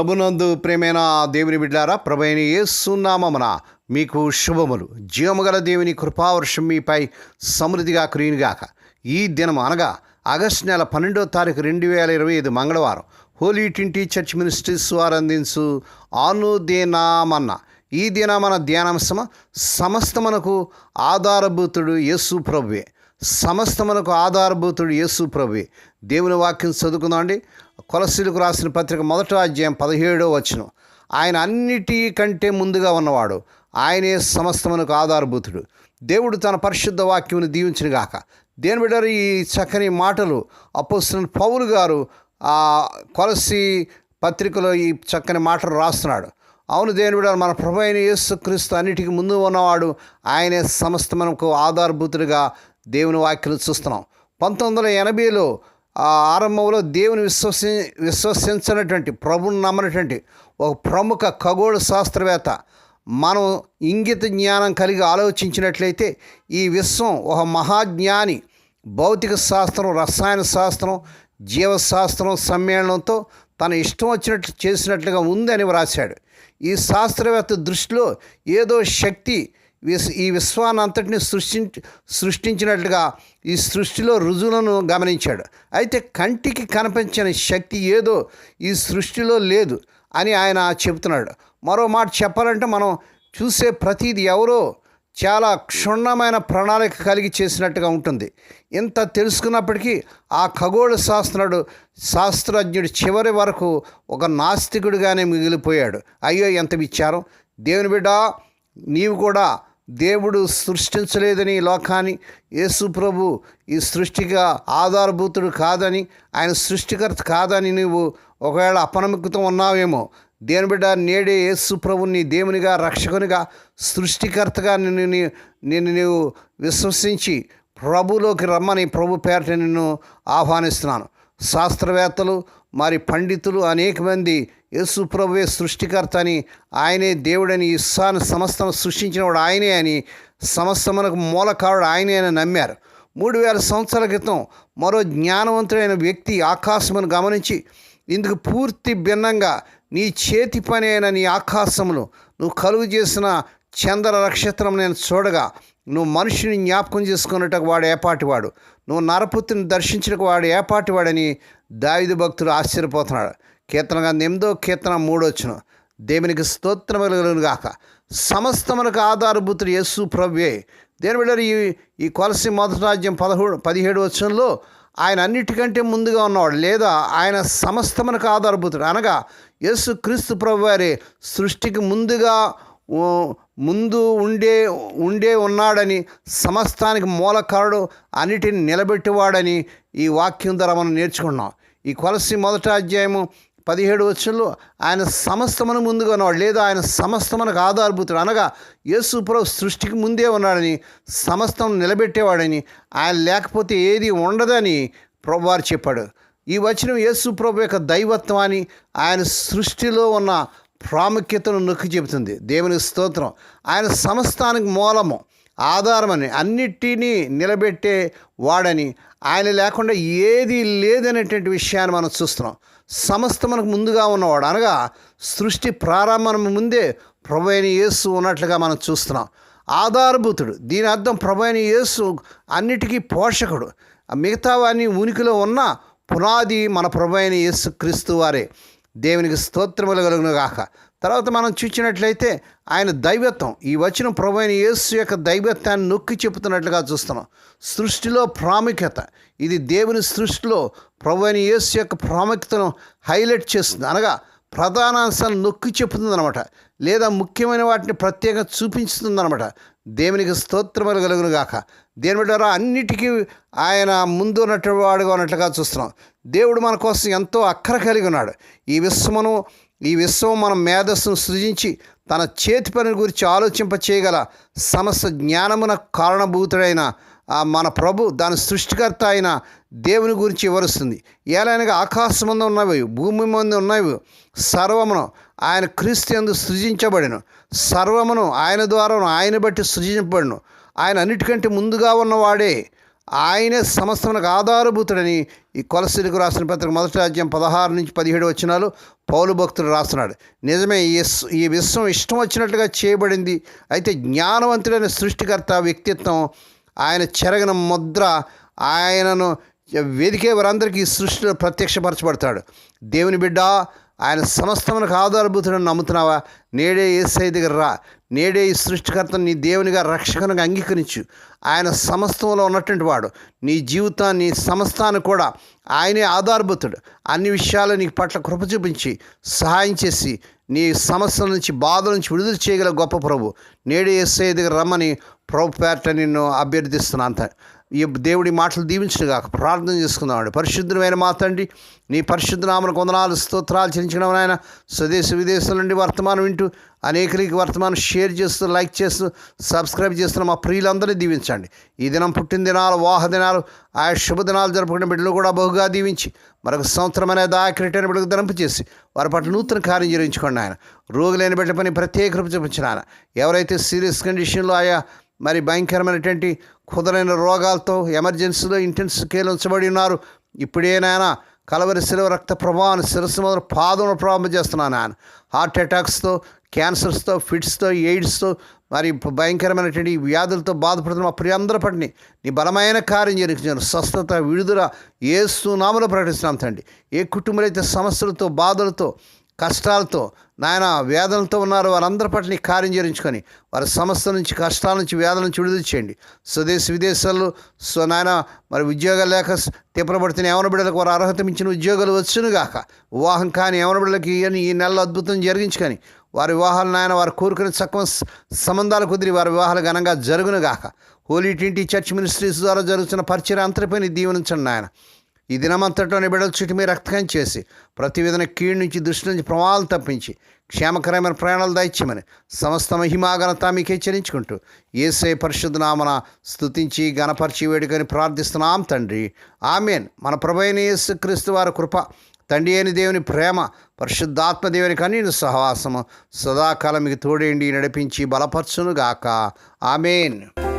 ప్రభునందు ప్రేమైన దేవుని బిడ్డారా ప్రభైన యేసునామమున మీకు శుభములు. జీవముగల దేవుని కృపావర్షం మీపై సమృద్ధిగా కురియునిగాక ఈ దినం అనగా ఆగస్టు నెల పన్నెండో తారీఖు రెండు వేల ఇరవై ఐదు మంగళవారం హోలీ ట్వంటీ చర్చ్ మినిస్ట్రీస్ వారు అందించు ఆనుదేనామన్న ఈ దిన మన ధ్యానాంశమ సమస్తమనకు ఆధారభూతుడు యేసు ప్రభువే. సమస్తమునకు ఆధారభూతుడు యేసు ప్రభు దేవుని వాక్యం చదువుకుందామండి. కొలసీలకు రాసిన పత్రిక మొదట అధ్యాయం పదిహేడో వచనం. ఆయన అన్నిటి కంటే ముందుగా ఉన్నవాడు. ఆయనే సమస్తమునకు ఆధారభూతుడు. దేవుడు తన పరిశుద్ధ వాక్యమును దీవించునుగాక. దేని బిడ్డరు ఈ చక్కని మాటలు? అపోస్తున్న పౌలు గారు ఆ కొలసి పత్రికలో ఈ చక్కని మాటలు రాస్తున్నాడు. అవును దేని మన ప్రభు అయిన యేసు క్రీస్తు అన్నిటికీ ముందు ఉన్నవాడు. ఆయనే సమస్తమునకు ఆధారభూతుడిగా దేవుని వాక్యలు చూస్తున్నాం. పంతొమ్మిది వందల ఎనభైలో ఆ ఆరంభంలో దేవుని విశ్వసి విశ్వసించినటువంటి ప్రభుని నమ్మనటువంటి ఒక ప్రముఖ ఖగోళ శాస్త్రవేత్త మనం ఇంగిత జ్ఞానం కలిగి ఆలోచించినట్లయితే ఈ విశ్వం ఒక మహాజ్ఞాని భౌతిక శాస్త్రం రసాయన శాస్త్రం జీవశాస్త్రం సమ్మేళనంతో తన ఇష్టం వచ్చినట్లు చేసినట్లుగా ఉందని వ్రాశాడు. ఈ శాస్త్రవేత్త దృష్టిలో ఏదో శక్తి విస్ ఈ విశ్వానంతటిని సృష్టించి సృష్టించినట్లుగా ఈ సృష్టిలో రుజువులను గమనించాడు. అయితే కంటికి కనిపించని శక్తి ఏదో ఈ సృష్టిలో లేదు అని ఆయన చెబుతున్నాడు. మరో మాట చెప్పాలంటే మనం చూసే ప్రతిది ఎవరో చాలా క్షుణ్ణమైన ప్రణాళిక కలిగి చేసినట్టుగా ఉంటుంది. ఇంత తెలుసుకున్నప్పటికీ ఆ ఖగోళ శాస్త్రుడు శాస్త్రజ్ఞుడు చివరి వరకు ఒక నాస్తికుడిగానే మిగిలిపోయాడు. అయ్యో ఎంత విచారం! దేవుని బిడ్డ నీవు కూడా దేవుడు సృష్టించలేదని ఈ లోకాన్ని. యేసు ప్రభు ఈ సృష్టిగా ఆధారభూతుడు కాదని ఆయన సృష్టికర్త కాదని నువ్వు ఒకవేళ అపనమ్మకతో ఉన్నావేమో దేని బిడ్డ నేడే యేసు ప్రభుని దేవునిగా రక్షకునిగా సృష్టికర్తగా నిన్ను నిన్ను నీవు విశ్వసించి ప్రభులోకి రమ్మని ప్రభు పేరట నిన్ను ఆహ్వానిస్తున్నాను. శాస్త్రవేత్తలు మరి పండితులు అనేక మంది యేసు ప్రభువే సృష్టికర్త అని ఆయనే దేవుడని ఇస్సాను సమస్తను సృష్టించినవాడు ఆయనే అని సమస్తమునకు మూలకారుడు ఆయనే అని నమ్మారు. మూడు వేల సంవత్సరాల క్రితం మరో జ్ఞానవంతుడైన వ్యక్తి ఆకాశమును గమనించి ఇందుకు పూర్తి భిన్నంగా నీ చేతి పని అయిన నీ ఆకాశములు నువ్వు కలుగు చేసిన చంద్ర నక్షత్రం నేను చూడగా నువ్వు మనుషుని జ్ఞాపకం చేసుకున్నట్టుకు వాడు ఏపాటివాడు. నువ్వు నరపుత్రిని దర్శించడానికి వాడు ఏపాటివాడని దావిదు భక్తుడు ఆశ్చర్యపోతున్నాడు. కీర్తనగా ఎనిమిదో కీర్తన మూడొచ్చును దేవునికి స్తోత్రములు గాక. సమస్తమునకు ఆధారభూతుడు యేసు ప్రవ్యే దేని బిడ్డలు ఈ ఈ కొలసి మొదటి రాజ్యం పదహూడు పదిహేడు వచ్చంలో ఆయన అన్నిటికంటే ముందుగా ఉన్నవాడు లేదా ఆయన సమస్తమునకు ఆధారభూతుడు. అనగా యేసు క్రీస్తు ప్రభు వారి సృష్టికి ముందుగా ముందు ఉండే ఉండే ఉన్నాడని సమస్తానికి మూలకారుడు అన్నిటిని నిలబెట్టేవాడని ఈ వాక్యం ద్వారా మనం నేర్చుకున్నాం. ఈ కొలసి మొదటి అధ్యాయము పదిహేడు వచ్చంలో ఆయన సమస్తమును ముందుగా ఉన్నవాడు లేదా ఆయన సమస్తమునకు ఆధారభూతుడు. అనగా యేసు ప్రభు సృష్టికి ముందే ఉన్నాడని సమస్తం నిలబెట్టేవాడని ఆయన లేకపోతే ఏది ఉండదని ప్రభువారు చెప్పాడు. ఈ వచనం యేసు ప్రభు యొక్క దైవత్వాన్ని ఆయన సృష్టిలో ఉన్న ప్రాముఖ్యతను నొక్కి చెబుతుంది. దేవుని స్తోత్రం. ఆయన సమస్తానికి మూలము. ఆధారమని అన్నిటినీ నిలబెట్టే వాడని ఆయన లేకుండా ఏది లేదనేటువంటి విషయాన్ని మనం చూస్తున్నాం. సమస్త మనకు ముందుగా ఉన్నవాడు. అనగా సృష్టి ప్రారంభం ముందే ప్రభు అయిన యేసు ఉన్నట్లుగా మనం చూస్తున్నాం. ఆధారభూతుడు. దీని అర్థం ప్రభు అయిన యేసు అన్నిటికీ పోషకుడు. మిగతావన్నీ ఉనికిలో ఉన్న పునాది మన ప్రభు అయిన యేసు క్రీస్తు వారే. దేవునికి స్తోత్రములు కలుగును గాక తర్వాత మనం చూసినట్లయితే ఆయన దైవత్వం. ఈ వచ్చిన ప్రభు యేసు యొక్క దైవత్వాన్ని నొక్కి చెబుతున్నట్లుగా చూస్తున్నాం. సృష్టిలో ప్రాముఖ్యత. ఇది దేవుని సృష్టిలో ప్రభు యేసు యొక్క ప్రాముఖ్యతను హైలైట్ చేస్తుంది. అనగా ప్రధాన అంశాలు నొక్కి చెప్పుతుంది అనమాట లేదా ముఖ్యమైన వాటిని ప్రత్యేకంగా చూపించుతుంది అనమాట దేవునికి స్తోత్రములు కలుగును గాక దేని ద్వారా అన్నిటికీ ఆయన ముందు ఉన్నటువంటి వాడుగా ఉన్నట్లుగా చూస్తున్నాం. దేవుడు మన కోసం ఎంతో అక్కర కలిగి ఉన్నాడు. ఈ విశ్వమును ఈ విశ్వం మన మేధస్సును సృజించి తన చేతి పని గురించి ఆలోచింప చేయగల సమస్త జ్ఞానమున కారణభూతుడైన ఆ మన ప్రభు దాని సృష్టికర్త అయిన దేవుని గురించి వివరిస్తుంది. ఏలైనగా ఆకాశం ముందు ఉన్నవి భూమి ముందు ఉన్నవి సర్వమును ఆయన క్రీస్తు యందు సృజించబడిను. సర్వమును ఆయన ద్వారా ఆయన బట్టి సృజించబడిను ఆయన అన్నిటికంటే ముందుగా ఉన్నవాడే ఆయనే సమస్తమునకు ఆధారభూతుడని ఈ కొలసిలకు రాసిన పత్రిక మొదటి రాజ్యం పదహారు నుంచి పదిహేడు వచ్చినాలు పౌలు భక్తుడు రాస్తున్నాడు. నిజమే ఈ విశ్వం ఇష్టం వచ్చినట్లుగా చేయబడింది. అయితే జ్ఞానవంతుడైన సృష్టికర్త వ్యక్తిత్వం ఆయన చెరగిన ముద్ర ఆయనను వెదికే వారందరికీ ఈ సృష్టిలో ప్రత్యక్షపరచబడతాడు. దేవుని బిడ్డ ఆయన సమస్తమునకు ఆధారభూతుడని నమ్ముతున్నావా? నేడే ఏసై దగ్గర రా. నేడే ఈ సృష్టికర్తను నీ దేవునిగా రక్షకునిగా అంగీకరించు. ఆయన సమస్తంలో ఉన్నటువంటి వాడు. నీ జీవితాన్ని సమస్తాన్ని కూడా ఆయనే ఆధారభూతుడు. అన్ని విషయాలు నీకు పట్ల కృప చూపించి సహాయం చేసి నీ సమస్యల నుంచి బాధల నుంచి విడుదల చేయగల గొప్ప ప్రభు. నేడు ఎస్ఐ దగ్గర రమ్మని ప్రభు పేరట నిన్ను అభ్యర్థిస్తున్నాను అంత. ఈ దేవుడి మాటలు దీవించిన కాక ప్రార్థన చేసుకుందామండి పరిశుద్ధమైన మాతండి నీ పరిశుద్ధ నామను కొందనాలు స్తోత్రాలు చెల్లించడం ఆయన స్వదేశ విదేశాల నుండి వర్తమానం వింటూ అనేకరికి వర్తమానం షేర్ చేస్తూ లైక్ చేస్తూ సబ్స్క్రైబ్ చేస్తున్న మా ప్రియులందరినీ దీవించండి. ఈ దినం పుట్టిన దినాలు వాహ దినాలు ఆ శుభదినాలు జరుపుకునే బిడ్డలు కూడా బహుగా దీవించి మరొక సంవత్సరం అనేది దాకరిటైన బిడ్డకు దంపు చేసి వారి పట్ల నూతన కార్యం జరిగించుకోండి ఆయన. రోగులైన బిడ్డ పని ప్రత్యేక రూపు చూపించిన ఆయన. ఎవరైతే సీరియస్ కండిషన్లో ఆయా మరి భయంకరమైనటువంటి కుదరైన రోగాలతో ఎమర్జెన్సీలో ఇంటెన్సివ్ కేర్ ఉంచబడి ఉన్నారు ఇప్పుడేనాయన కలవరి శిలవ రక్త ప్రభావాన్ని శిరస్సు మొదలు పాదం ప్రారంభం చేస్తున్నాను ఆయన. హార్ట్ అటాక్స్తో క్యాన్సర్స్తో ఫిట్స్తో ఎయిడ్స్తో మరి భయంకరమైనటువంటి వ్యాధులతో బాధపడుతున్న మా ప్రియందరి పట్టిని నీ బలమైన కార్యం జరిగించాను స్వస్థత విడుదల ఏ నామలో ప్రకటిస్తున్నాం తండ్రి. ఏ కుటుంబంలో అయితే సమస్యలతో బాధలతో కష్టాలతో నాయన వేదనలతో ఉన్నారు వారందరి పట్ల నీ కార్యం చేయించుకొని వారి సమస్య నుంచి కష్టాల నుంచి వేదన నుంచి విడుదల చేయండి. స్వదేశ విదేశాల్లో సో నాయన మరి ఉద్యోగాలు లేక తిప్పలబడుతున్న యవన బిడ్డలకు వారు అర్హత మించిన ఉద్యోగాలు వచ్చును గాక వివాహం కాని యవన బిడ్డలకి ఈ- ఈ నెలలో అద్భుతం జరిగించుకొని వారి వివాహాలు నాయన వారు కోరుకునే చక్కవ సంబంధాలు కుదిరి వారి వివాహాలు ఘనంగా జరుగునుగాక. హోలీ ట్వంటీ చర్చ్ మినిస్ట్రీస్ ద్వారా జరుగుతున్న పరిచయం అంతటిపై దీవెనించండి నాయన ఈ దినమంతట్లోని బిడ్డల చుట్టూ మీరు రక్తకం చేసి ప్రతి విధన కీడు నుంచి దృష్టి నుంచి ప్రమాదాలు తప్పించి క్షేమకరమైన ప్రయాణాలు దయచేయమని సమస్త మహిమాఘనత మీకు హెచ్చరించుకుంటూ ఏసై పరిశుద్ధనామన స్తుతించి గణపరిచి వేడుకని ప్రార్థిస్తున్నాం తండ్రి. ఆమెన్. మన ప్రభైన యేసు క్రీస్తు వారి కృప తండ్రి అయిన దేవుని ప్రేమ పరిశుద్ధాత్మ దేవుని కన్నీరు సహవాసము సదాకాలం మీకు తోడేండి నడిపించి బలపరచునుగాక. ఆమెన్.